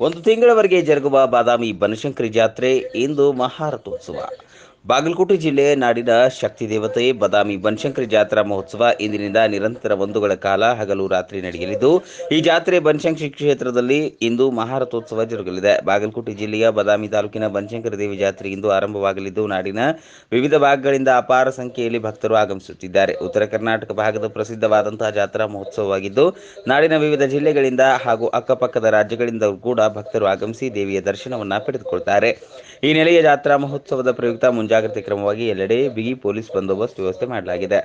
ಒಂದು ತಿಂಗಳವರೆಗೆ ಜರುಗುವ ಬಾದಾಮಿ ಬನಶಂಕರಿ ಜಾತ್ರೆ ಇಂದು ಮಹಾರಥೋತ್ಸವ. ಬಾಗಲಕೋಟೆ ಜಿಲ್ಲೆ ನಾಡಿನ ಶಕ್ತಿ ದೇವತೆ ಬದಾಮಿ ಬನಶಂಕರಿ ಜಾತ್ರಾ ಮಹೋತ್ಸವ ಇಂದಿನಿಂದ ನಿರಂತರ ಒಂದುಗಳ ಕಾಲ ಹಗಲು ರಾತ್ರಿ ನಡೆಯಲಿದ್ದು, ಈ ಜಾತ್ರೆ ಬನಶಂಕರಿ ಕ್ಷೇತ್ರದಲ್ಲಿ ಇಂದು ಮಹಾರಥೋತ್ಸವ ಜರುಗಲಿದೆ. ಬಾಗಲಕೋಟೆ ಜಿಲ್ಲೆಯ ಬದಾಮಿ ತಾಲೂಕಿನ ಬನಶಂಕರಿ ದೇವಿ ಜಾತ್ರೆ ಇಂದು ಆರಂಭವಾಗಲಿದ್ದು, ನಾಡಿನ ವಿವಿಧ ಭಾಗಗಳಿಂದ ಅಪಾರ ಸಂಖ್ಯೆಯಲ್ಲಿ ಭಕ್ತರು ಆಗಮಿಸುತ್ತಿದ್ದಾರೆ. ಉತ್ತರ ಕರ್ನಾಟಕ ಭಾಗದ ಪ್ರಸಿದ್ಧವಾದಂತಹ ಜಾತ್ರಾ ಮಹೋತ್ಸವವಾಗಿದ್ದು, ನಾಡಿನ ವಿವಿಧ ಜಿಲ್ಲೆಗಳಿಂದ ಹಾಗೂ ಅಕ್ಕಪಕ್ಕದ ರಾಜ್ಯಗಳಿಂದ ಕೂಡ ಭಕ್ತರು ಆಗಮಿಸಿ ದೇವಿಯ ದರ್ಶನವನ್ನು ಪಡೆದುಕೊಳ್ತಾರೆ. ಈ ನೆಲೆಯ ಜಾತ್ರಾ ಮಹೋತ್ಸವದ ಪ್ರಯುಕ್ತ ಮುಂಜಾಗ್ರತೆ ಕ್ರಮವಾಗಿ ಎಲ್ಲೆಡೆ ಬಿಗಿ ಪೊಲೀಸ್ ಬಂದೋಬಸ್ತ್ ವ್ಯವಸ್ಥೆ ಮಾಡಲಾಗಿದೆ.